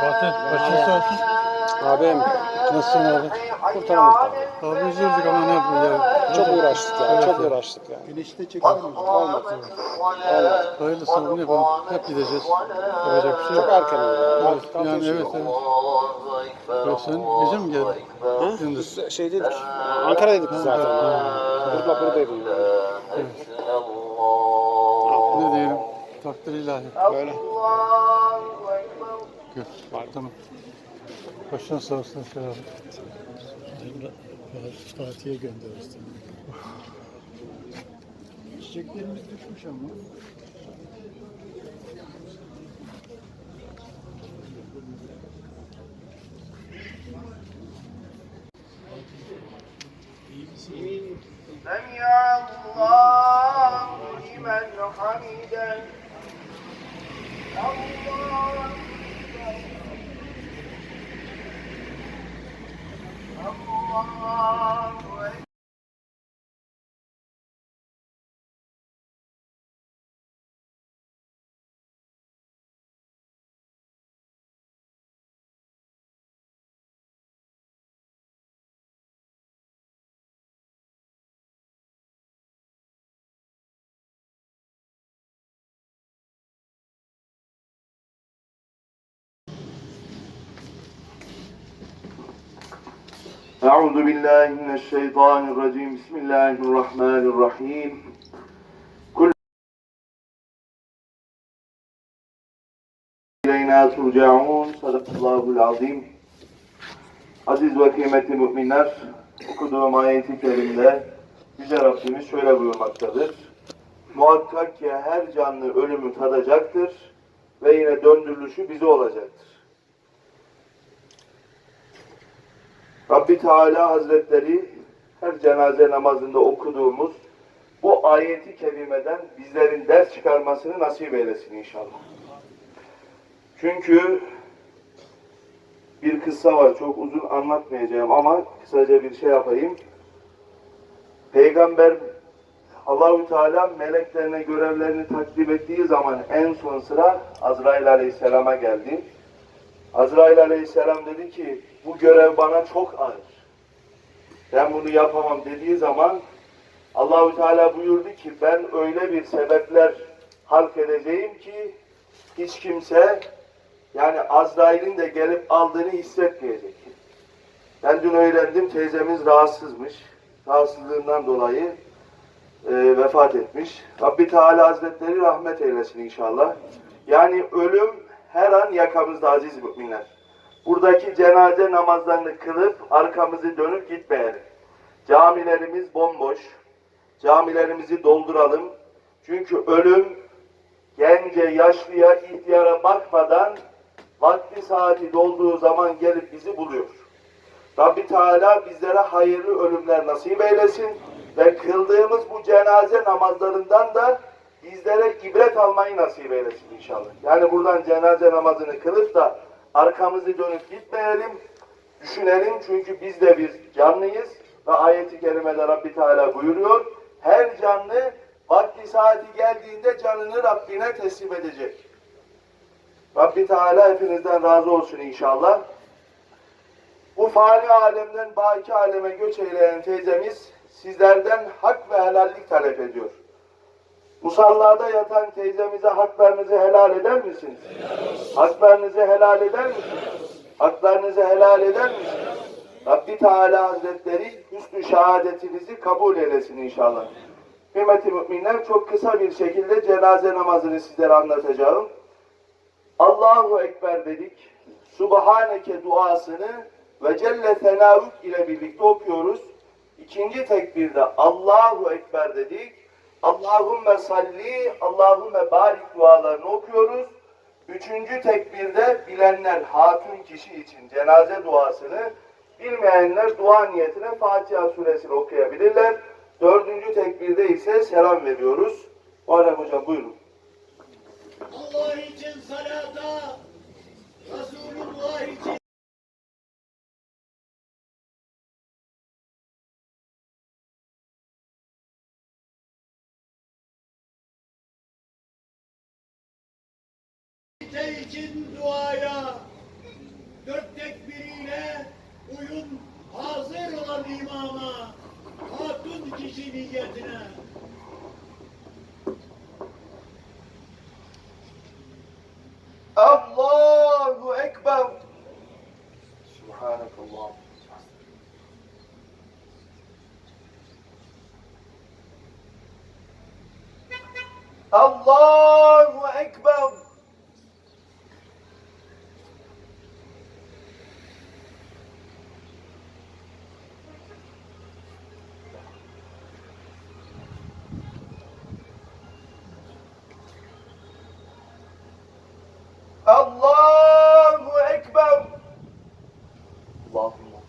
Fatih, başın sağ olsun. Abim Nasılsın abi? kurtaramadık. Abi üzüldük ama ne yapayım ya. Çok uğraştık ya. Evet, Çok evet. uğraştık ya. Enişte çeksene. Hayırlısı abi ne yapalım. Hep gideceğiz. Yapacak bir şey Çok yok. erken oldu. Evet, yani evet evet. Yok sen gece mi geldin? Ha? Gündüz. Şeydeydik. Ankara'daydık biz zaten. Burada buradaydım. Ne diyelim? Takdir ilahi. Böyle. Gör. Tamam. Başın sağ olsun abi. Fatih'e göndeririz. Çiçeklerimiz düşmüş ama. 花。أعوذ بالله من الشيطان الرجيم بسم الله الرحمن الرحيم كل إلينا ترجعون صدق الله العظيم Aziz ve kıymetli müminler, okuduğum ayeti kerimde Yüce Rabbimiz şöyle buyurmaktadır. Muhakkak ki her canlı ölümü tadacaktır ve yine döndürülüşü bize olacaktır. Rabbi Teala Hazretleri her cenaze namazında okuduğumuz bu ayeti kerimeden bizlerin ders çıkarmasını nasip eylesin inşallah. Çünkü bir kıssa var. Çok uzun anlatmayacağım ama kısaca bir şey yapayım. Peygamber Allahü Teala meleklerine görevlerini takdim ettiği zaman en son sıra Azrail Aleyhisselam'a geldi. Azrail Aleyhisselam dedi ki bu görev bana çok ağır. Ben bunu yapamam dediği zaman Allahü Teala buyurdu ki ben öyle bir sebepler halk edeceğim ki hiç kimse yani Azrail'in de gelip aldığını hissetmeyecek. Ben dün öğrendim teyzemiz rahatsızmış. Rahatsızlığından dolayı e, vefat etmiş. Rabbi Teala Hazretleri rahmet eylesin inşallah. Yani ölüm her an yakamızda aziz müminler. Buradaki cenaze namazlarını kılıp arkamızı dönüp gitmeyelim. Camilerimiz bomboş. Camilerimizi dolduralım. Çünkü ölüm gence, yaşlıya, ihtiyara bakmadan vakti saati dolduğu zaman gelip bizi buluyor. Rabbi Teala bizlere hayırlı ölümler nasip eylesin ve kıldığımız bu cenaze namazlarından da bizlere ibret almayı nasip eylesin inşallah. Yani buradan cenaze namazını kılıp da arkamızı dönüp gitmeyelim, düşünelim çünkü biz de bir canlıyız ve ayeti kerimede Rabbi Teala buyuruyor. Her canlı vakti saati geldiğinde canını Rabbine teslim edecek. Rabbi Teala hepinizden razı olsun inşallah. Bu fani alemden baki aleme göç eyleyen teyzemiz sizlerden hak ve helallik talep ediyor. Musallada yatan teyzemize haklarınızı helal eder misiniz? Haklarınızı helal eder misiniz? Haklarınızı helal eder misiniz? Rabbi Teala Hazretleri hüsnü şehadetinizi kabul eylesin inşallah. Kıymetli müminler çok kısa bir şekilde cenaze namazını sizlere anlatacağım. Allahu Ekber dedik. Subhaneke duasını ve Celle Senavük ile birlikte okuyoruz. İkinci tekbirde Allahu Ekber dedik. Allahümme salli, Allahümme barik dualarını okuyoruz. Üçüncü tekbirde bilenler hatun kişi için cenaze duasını, bilmeyenler dua niyetine Fatiha suresini okuyabilirler. Dördüncü tekbirde ise selam veriyoruz. Muharrem Hocam buyurun. Allah için salata, ünite için duaya, dört tekbiriyle uyum hazır olan imama, hatun kişi niyetine. Allahu Ekber. Subhanakallah. Allahu Ekber. Allahu Ekber. Allahümme.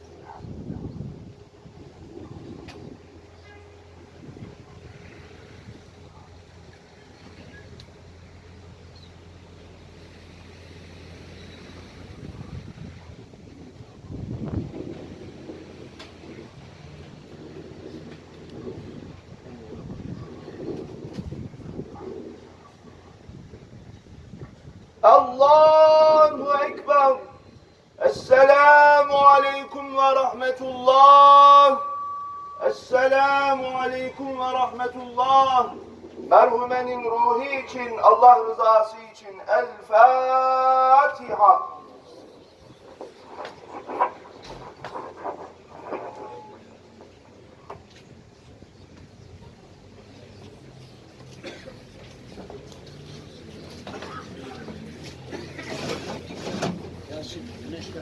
Allahu Ekber. Esselamu Aleyküm ve Rahmetullah. Esselamu Aleyküm ve Rahmetullah. Merhumenin ruhu için, Allah rızası için El Fatiha.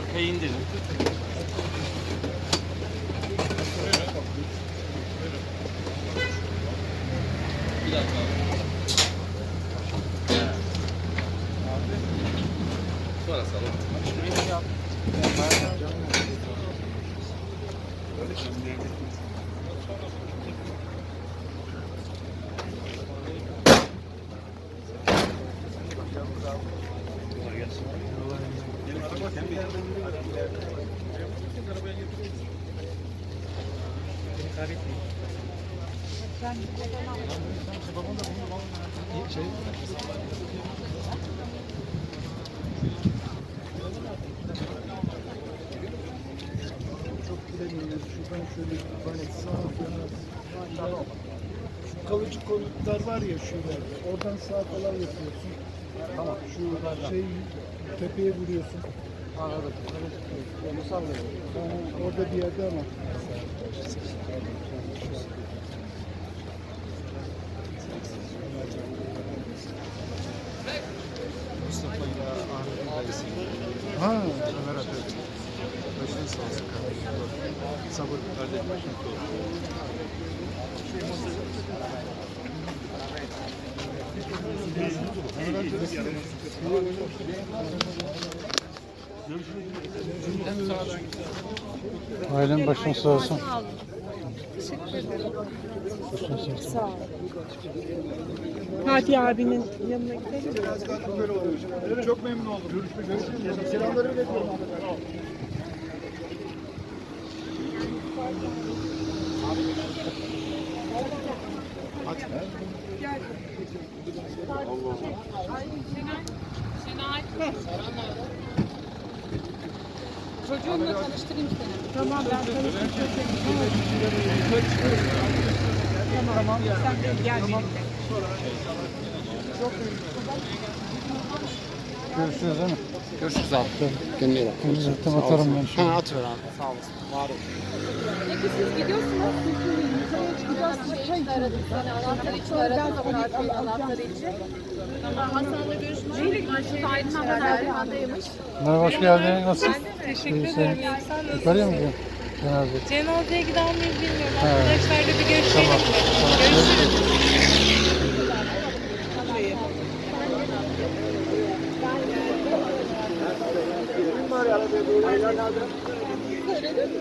Arkaya indirin. Bir dakika. Sonra salon. Çok bilemiyorum. Şuradan şöyle böyle sağ yana. Şu kalıcı konutlar var ya şuralarda. Oradan sağ falan yapıyorsun. Tamam. Şu şey tepeye vuruyorsun. Anladım. Onu sanmıyorum. Orada bir yerde ama. Sabır kardeşim. Ailen başın sağ olsun. Teşekkür ederim. Sağ olun. Fatih abinin yanına gidelim. Çok memnun oldum. Görüşmek üzere. Selamları iletiyorum. Çocuğunla tanıştırayım seni. Tamam ben tanıştırayım. Tamam. tamam. Sen gel birlikte. Görüşürüz değil mi? Görüşürüz abi. Kendine iyi bak. Henüz zaten atarım ben şimdi. Ha at ver abi. Sağ olasın. Var ol. Peki siz gidiyorsunuz. Şey için aradım anahtarı için. Tamam Hasan'la görüşmüştük. Başta Aydın abla Erdoğan'daymış. Merhaba, hoş geldin. Nasılsın? Teşekkür ederim. sen-? Yukarıya mı gidiyorsun? Cenaze. Cenazeye giden miyiz bilmiyorum. Arkadaşlarla bir görüşelim? Tamam. Görüşürüz. Söyledin mi?